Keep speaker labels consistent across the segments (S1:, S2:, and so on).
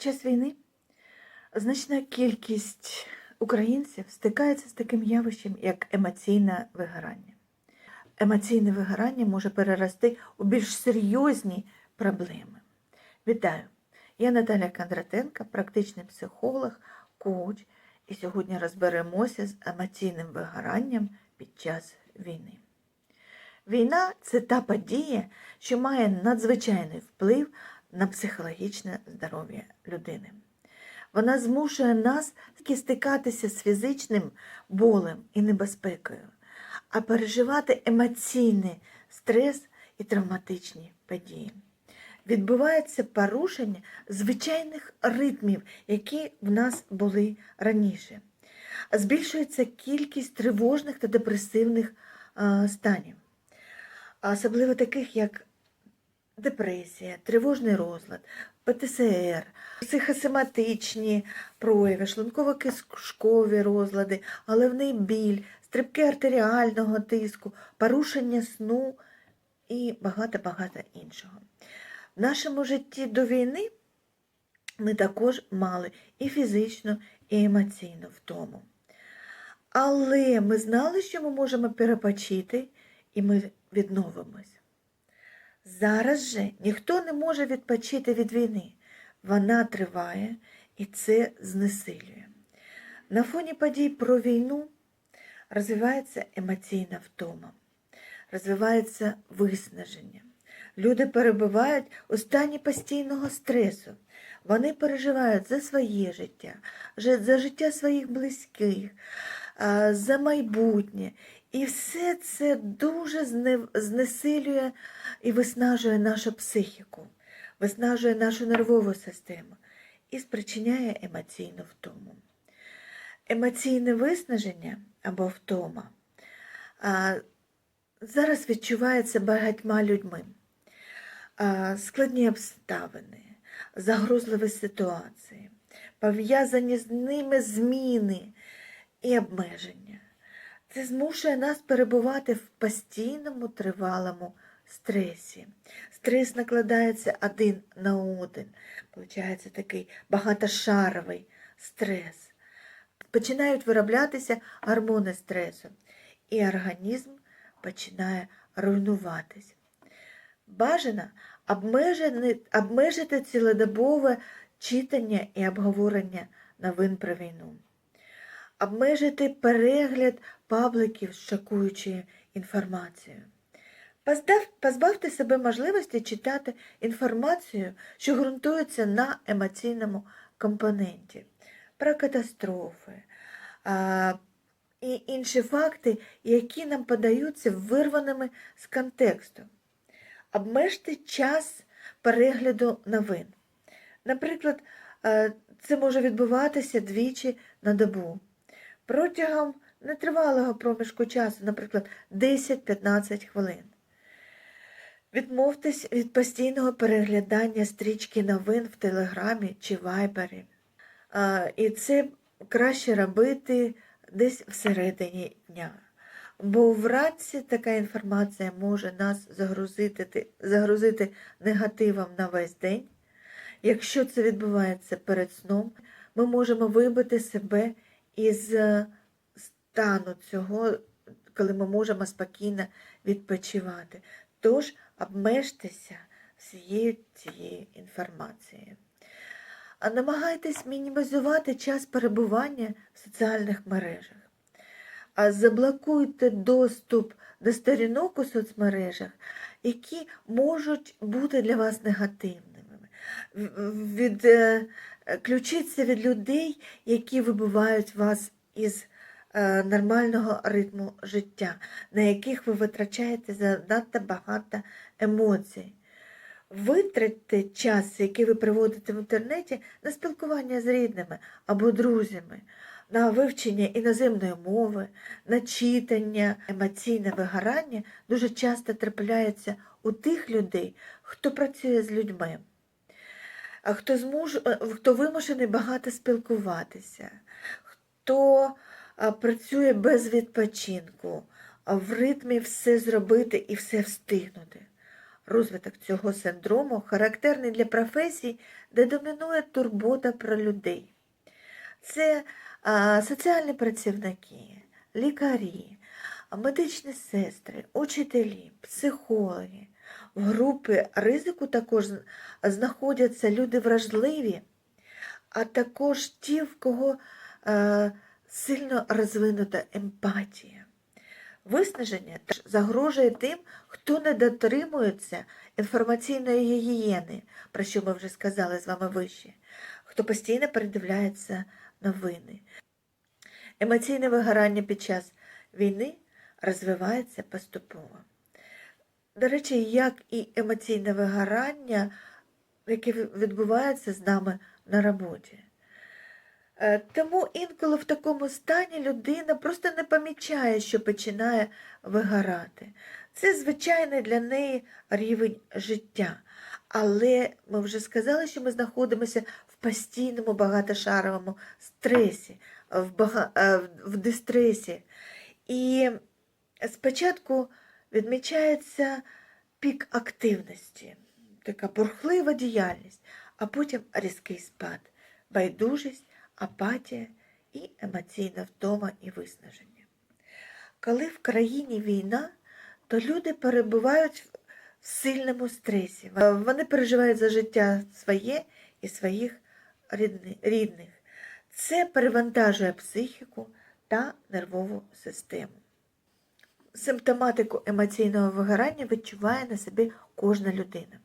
S1: Під час війни значна кількість українців стикається з таким явищем, як емоційне вигорання. Емоційне вигорання може перерости у більш серйозні проблеми. Вітаю! Я Наталя Кондратенко, практичний психолог, коуч, і сьогодні розберемося з емоційним вигоранням під час війни. Війна це та подія, що має надзвичайний вплив на психологічне здоров'я людини. Вона змушує нас стикатися з фізичним болем і небезпекою, а переживати емоційний стрес і травматичні події. Відбувається порушення звичайних ритмів, які в нас були раніше. Збільшується кількість тривожних та депресивних е, станів, особливо таких, як депресія, тривожний розлад, ПТСР, психосоматичні прояви, шлунково-кишкові розлади, головний біль, стрибки артеріального тиску, порушення сну і багато-багато іншого. В нашому житті до війни ми також мали і фізичну, і емоційну втому. Але ми знали, що ми можемо перепочити, і ми відновимось. Зараз же ніхто не може відпочити від війни. Вона триває і це знесилює. На фоні подій про війну розвивається емоційна втома, розвивається виснаження. Люди перебувають у стані постійного стресу. Вони переживають за своє життя, за життя своїх близьких, за майбутнє. І все це дуже знесилює і виснажує нашу психіку, виснажує нашу нервову систему і спричиняє емоційну втому. Емоційне виснаження або втома зараз відчувається багатьма людьми. Складні обставини, загрозливі ситуації, пов'язані з ними зміни і обмеження. Це змушує нас перебувати в постійному тривалому стресі. Стрес накладається один на один. Получається такий багатошаровий стрес. Починають вироблятися гормони стресу, і організм починає руйнуватись. Бажано обмежити цілодобове читання і обговорення новин про війну обмежити перегляд пабликів з шокуючою інформацією. Позбавте себе можливості читати інформацію, що ґрунтується на емоційному компоненті, про катастрофи а, і інші факти, які нам подаються вирваними з контексту. Обмежте час перегляду новин. Наприклад, це може відбуватися двічі на добу протягом нетривалого проміжку часу, наприклад, 10-15 хвилин. Відмовтесь від постійного переглядання стрічки новин в Телеграмі чи Вайбері. І це краще робити десь всередині дня. Бо вранці така інформація може нас загрузити, загрузити негативом на весь день. Якщо це відбувається перед сном, ми можемо вибити себе із е, стану цього, коли ми можемо спокійно відпочивати. Тож обмежтеся всією цією інформацією. А намагайтесь мінімізувати час перебування в соціальних мережах. А заблокуйте доступ до сторінок у соцмережах, які можуть бути для вас негативними. Від, е, Ключіться від людей, які вибивають вас із е, нормального ритму життя, на яких ви витрачаєте занадто багато емоцій. Витратьте час, який ви проводите в інтернеті, на спілкування з рідними або друзями, на вивчення іноземної мови, на читання, емоційне вигорання дуже часто трапляється у тих людей, хто працює з людьми хто змуж... Е, хто вимушений багато спілкуватися, хто працює без відпочинку, в ритмі все зробити і все встигнути. розвиток цього синдрому характерний для професій, де домінує турбота про людей. Це соціальні працівники, лікарі, медичні сестри, учителі, психологи. В групи ризику також знаходяться люди вражливі, а також ті, в кого е, сильно розвинута емпатія. Виснаження загрожує тим, хто не дотримується інформаційної гігієни, про що ми вже сказали з вами вище, хто постійно передивляється новини. Емоційне вигорання під час війни розвивається поступово. До речі, як і емоційне вигорання, яке відбувається з нами на роботі. Е, Тому інколи в такому стані людина просто не помічає, що починає вигорати. Це звичайний для неї рівень життя. Але ми вже сказали, що ми знаходимося в постійному багатошаровому стресі, в, бага... е, в дистресі. І спочатку відмічається пік активності, така бурхлива діяльність, а потім різкий спад, байдужість, апатія і емоційна втома і виснаження. Коли в країні війна, то люди перебувають в сильному стресі. Вони переживають за життя своє і своїх рідних. Це перевантажує психіку та нервову систему. Симптоматику емоційного вигорання відчуває на собі кожна людина.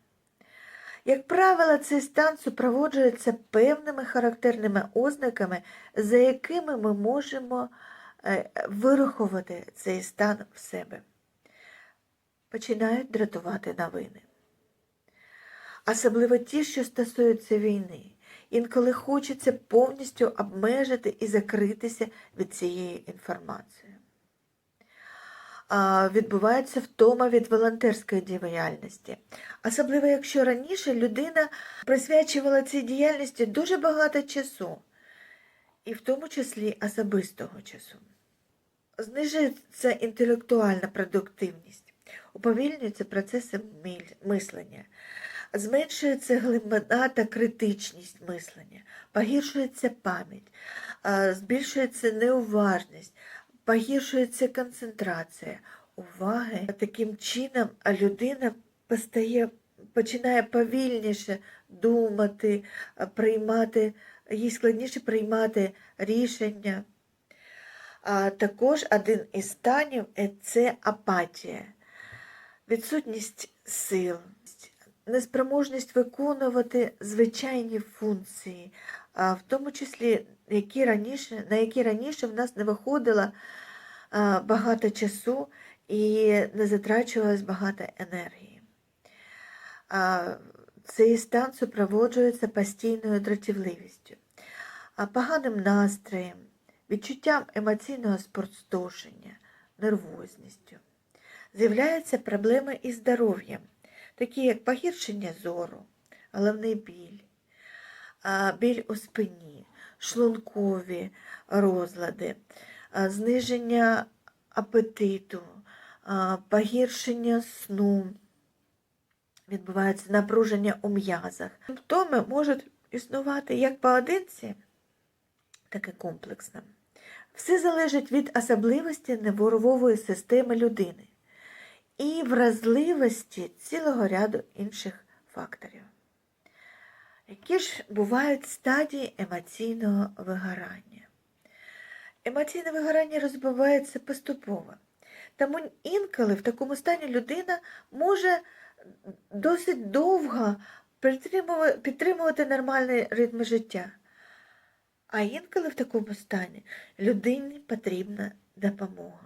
S1: Як правило, цей стан супроводжується певними характерними ознаками, за якими ми можемо е, вирахувати цей стан в себе. Починають дратувати новини. Особливо ті, що стосуються війни. Інколи хочеться повністю обмежити і закритися від цієї інформації. Відбувається втома від волонтерської діяльності. Особливо, якщо раніше людина присвячувала цій діяльності дуже багато часу, і в тому числі особистого часу. Знижується інтелектуальна продуктивність, уповільнюються процеси мислення, зменшується глибина та критичність мислення, погіршується пам'ять, збільшується неуважність, погіршується концентрація уваги. Таким чином людина постає, починає повільніше думати, приймати, їй складніше приймати рішення. А також один із станів е, це апатія, відсутність сил, неспроможність виконувати звичайні функції, в тому числі які раніше, на які раніше в нас не виходило багато часу і не затрачувалось багато енергії. Цей стан супроводжується постійною дратівливістю, поганим настроєм, відчуттям емоційного спортстошення, нервозністю. З'являються проблеми із здоров'ям, такі як погіршення зору, головний біль, біль у спині, шлункові розлади, зниження апетиту, погіршення сну, відбувається напруження у м'язах. Симптоми можуть існувати як поодинці, так і комплексно. Все залежить від особливості нервової системи людини і вразливості цілого ряду інших факторів. Які ж бувають стадії емоційного вигорання? Емоційне вигорання розвивається поступово. Тому інколи в такому стані людина може досить довго підтримувати нормальний ритм життя. А інколи в такому стані людині потрібна допомога.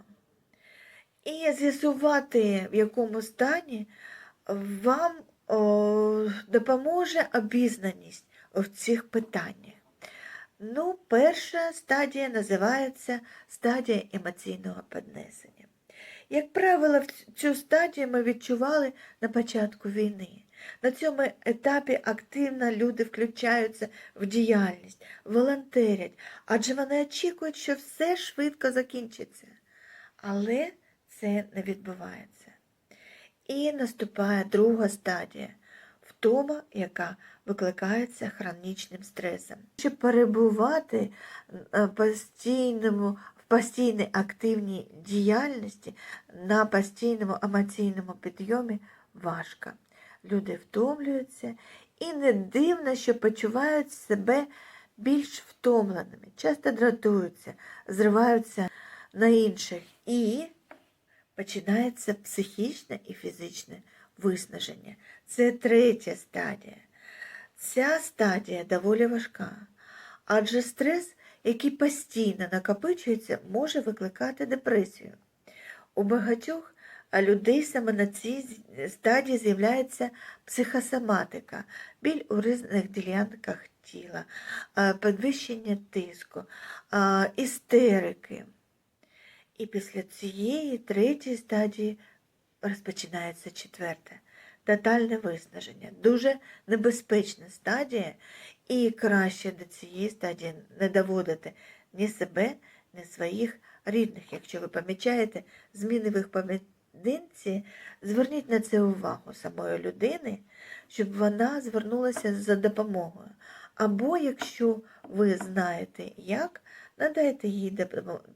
S1: І з'ясувати, в якому стані вам о, допоможе обізнаність в цих питаннях. Ну, перша стадія називається стадія емоційного піднесення. Як правило, цю стадію ми відчували на початку війни. На цьому етапі активно люди включаються в діяльність, волонтерять, адже вони очікують, що все швидко закінчиться. Але це не відбувається. І наступає друга стадія втома, яка викликається хронічним стресом. Щоб перебувати е, постійному, в постійній активній діяльності на постійному емоційному підйомі важко. Люди втомлюються і не дивно, що почувають себе більш втомленими, часто дратуються, зриваються на інших і починається психічне і фізичне виснаження. Це третя стадія. Ця стадія доволі важка, адже стрес, який постійно накопичується, може викликати депресію. У багатьох людей саме на цій стадії з'являється психосоматика, біль у різних ділянках тіла, підвищення тиску, істерики. І після цієї третьої стадії розпочинається четверта. Тотальне виснаження. Дуже небезпечна стадія, і краще до цієї стадії не доводити ні себе, ні своїх рідних. Якщо ви помічаєте зміни в їх поведінці, зверніть на це увагу самої людини, щоб вона звернулася за допомогою. Або якщо ви знаєте як, надайте їй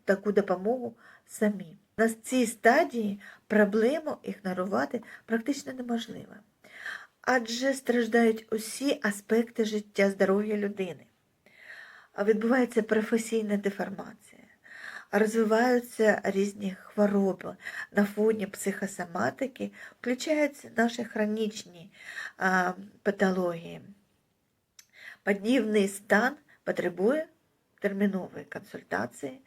S1: таку допомогу самі. На цій стадії проблему ігнорувати практично неможливо, адже страждають усі аспекти життя здоров'я людини. Відбувається професійна деформація, розвиваються різні хвороби на фоні психосоматики, включаються наші хронічні а, патології. Подібний стан потребує термінової консультації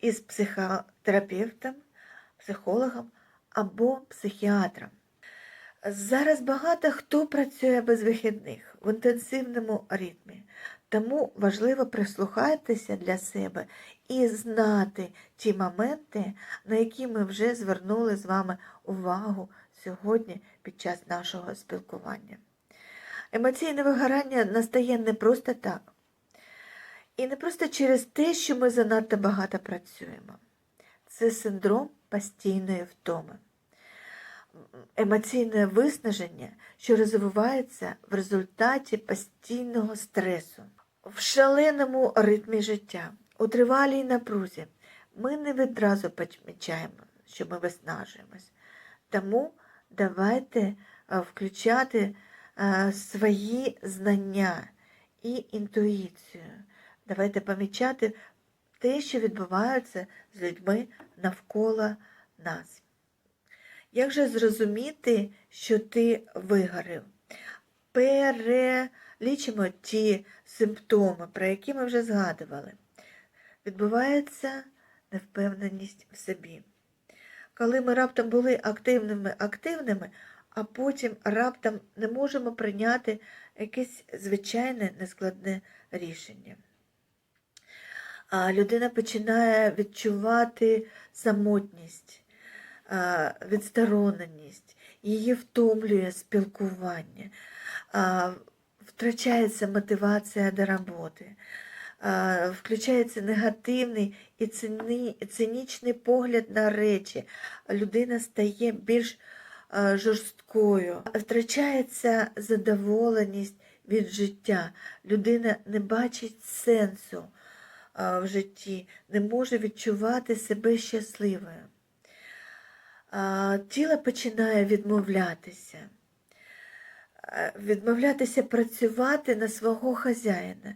S1: із психотерапевтом, психологом або психіатром. Зараз багато хто працює без вихідних в інтенсивному ритмі, тому важливо прислухатися для себе і знати ті моменти, на які ми вже звернули з вами увагу сьогодні під час нашого спілкування. Емоційне вигорання настає не просто так. І не просто через те, що ми занадто багато працюємо. Це синдром постійної втоми, емоційне виснаження, що розвивається в результаті постійного стресу, в шаленому ритмі життя, у тривалій напрузі. Ми не відразу помічаємо, що ми виснажуємось. Тому давайте е, включати е, свої знання і інтуїцію. Давайте помічати те, що відбувається з людьми навколо нас. Як же зрозуміти, що ти вигорів? Перелічимо ті симптоми, про які ми вже згадували. Відбувається невпевненість в собі. Коли ми раптом були активними, активними, а потім раптом не можемо прийняти якесь звичайне нескладне рішення. А людина починає відчувати самотність, відстороненість, її втомлює спілкування, втрачається мотивація до роботи, включається негативний і цинічний погляд на речі. Людина стає більш жорсткою, втрачається задоволеність від життя. Людина не бачить сенсу в житті, не може відчувати себе щасливою. Тіло починає відмовлятися, відмовлятися працювати на свого хазяїна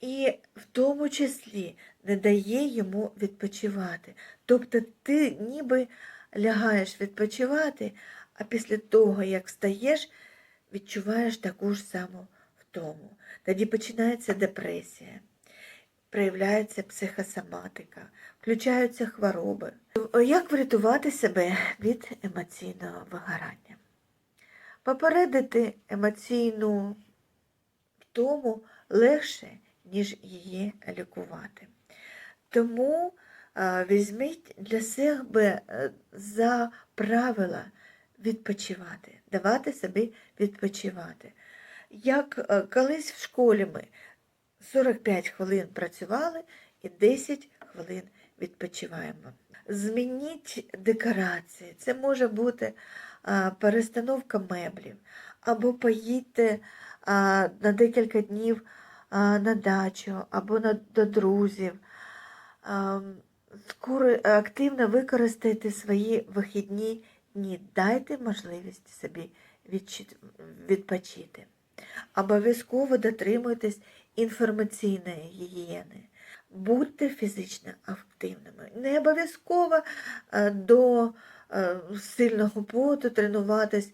S1: і в тому числі не дає йому відпочивати. Тобто ти ніби лягаєш відпочивати, а після того, як встаєш, відчуваєш таку ж саму втому. Тоді починається депресія проявляється психосоматика, включаються хвороби. Як врятувати себе від емоційного вигорання? Попередити емоційну втому легше, ніж її лікувати. Тому візьміть для себе е, за правила відпочивати, давати собі відпочивати. Як е, колись в школі ми 45 хвилин працювали і 10 хвилин відпочиваємо. Змініть декорації. Це може бути а, перестановка меблів, або поїдьте а, на декілька днів а, на дачу, або на, до друзів. А, скоро активно використайте свої вихідні дні, дайте можливість собі відпочити. Обов'язково дотримуйтесь інформаційної гігієни. Будьте фізично активними. Не обов'язково е, до е, сильного поту тренуватись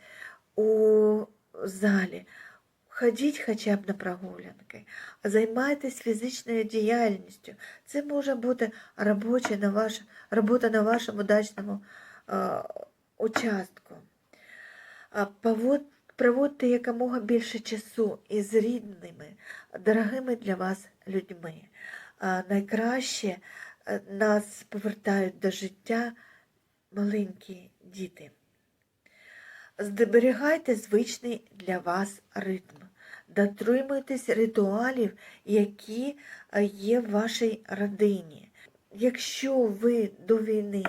S1: у залі. Ходіть хоча б на прогулянки, займайтесь фізичною діяльністю. Це може бути робоча на ваш, робота на вашому дачному е, участку. А повод- Проводьте якомога більше часу із рідними, дорогими для вас людьми. Найкраще е, нас повертають до життя маленькі діти. Зберігайте звичний для вас ритм. Дотримуйтесь ритуалів, які е, є в вашій родині. Якщо ви до війни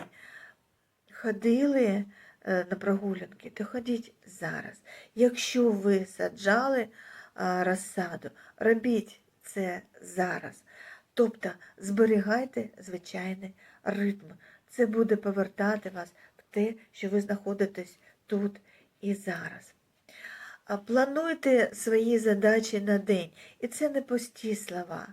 S1: ходили на прогулянки, то ходіть зараз. Якщо ви саджали розсаду, робіть це зараз. Тобто зберігайте звичайний ритм. Це буде повертати вас в те, що ви знаходитесь тут і зараз. Плануйте свої задачі на день. І це не пусті слова.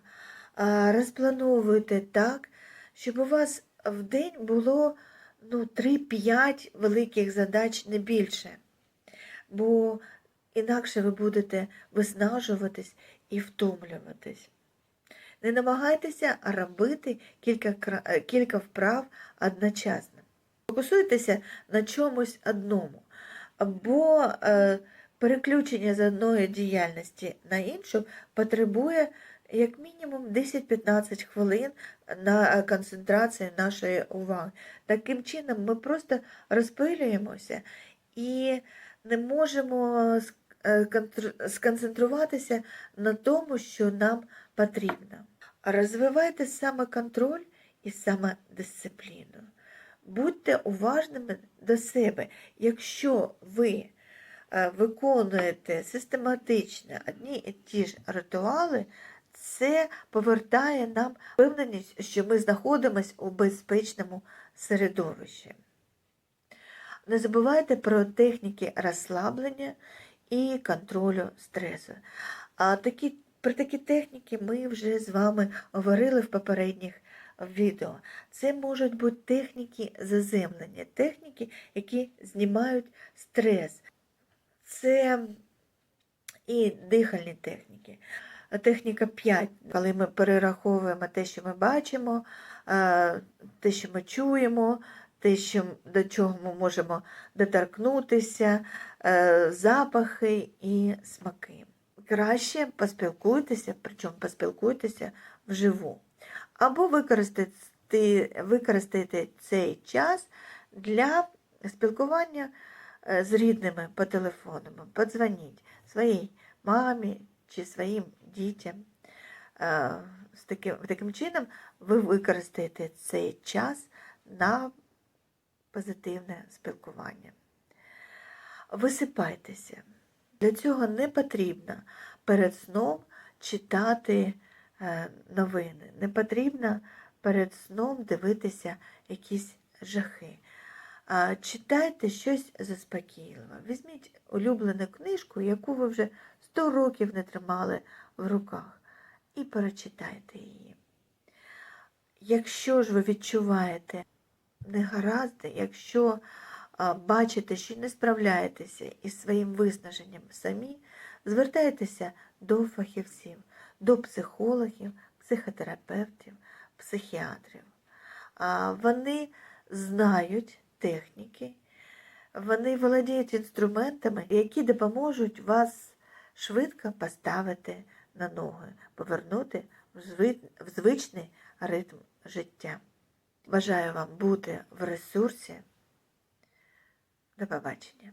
S1: Розплановуйте так, щоб у вас в день було ну, 3-5 великих задач, не більше. Бо інакше ви будете виснажуватись і втомлюватись. Не намагайтеся робити кілька, е, кілька вправ одночасно. Фокусуйтеся на чомусь одному, бо е, переключення з одної діяльності на іншу потребує як мінімум 10-15 хвилин на е, концентрацію нашої уваги. Таким чином ми просто розпилюємося і не можемо е, сконцентруватися на тому, що нам потрібно. Розвивайте самоконтроль і самодисципліну. Будьте уважними до себе. Якщо ви е, виконуєте систематично одні і ті ж ритуали, це повертає нам впевненість, що ми знаходимося у безпечному середовищі. Не забувайте про техніки розслаблення і контролю стресу. А такі, про такі техніки ми вже з вами говорили в попередніх відео. Це можуть бути техніки заземлення, техніки, які знімають стрес. Це і дихальні техніки. Техніка 5, коли ми перераховуємо те, що ми бачимо, е, те, що ми чуємо, те, що, до чого ми можемо доторкнутися, е, запахи і смаки. Краще поспілкуйтеся, причому поспілкуйтеся вживу. Або використайте, використайте цей час для спілкування е, з рідними по телефону. Подзвоніть своїй мамі чи своїм дітям. Е, З таким, таким чином ви використаєте цей час на позитивне спілкування. Висипайтеся. Для цього не потрібно перед сном читати е, новини. Не потрібно перед сном дивитися якісь жахи. Читайте щось заспокійливе. Візьміть улюблену книжку, яку ви вже 100 років не тримали в руках, і перечитайте її. Якщо ж ви відчуваєте негаразди, якщо бачите, що не справляєтеся із своїм виснаженням самі, звертайтеся до фахівців, до психологів, психотерапевтів, психіатрів. Вони знають техніки, вони володіють інструментами, які допоможуть вас швидко поставити на ноги, повернути в звичний ритм життя. Бажаю вам бути в ресурсі. До побачення.